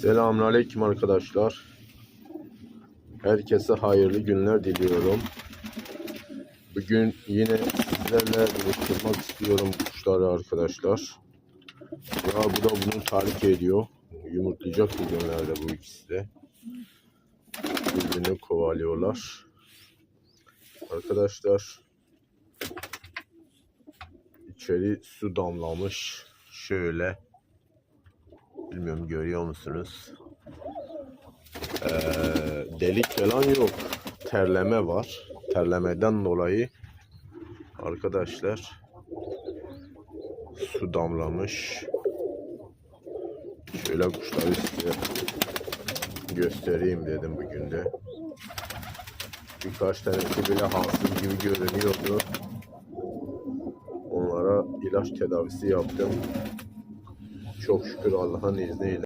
Selamünaleyküm arkadaşlar. Herkese hayırlı günler diliyorum. Bugün yine sizlerle buluşturmak istiyorum kuşları arkadaşlar. Ya bu da bunu tahrik ediyor. Yumurtlayacak bugünlerde bu ikisi de. Birbirini kovalıyorlar. Arkadaşlar içeri su damlamış. Şöyle Bilmiyorum görüyor musunuz? Ee, delik falan yok. Terleme var. Terlemeden dolayı arkadaşlar su damlamış. Şöyle kuşları size göstereyim dedim bugün de. Birkaç tanesi bile hasıl gibi görünüyordu. Onlara ilaç tedavisi yaptım. Çok şükür Allah'ın izniyle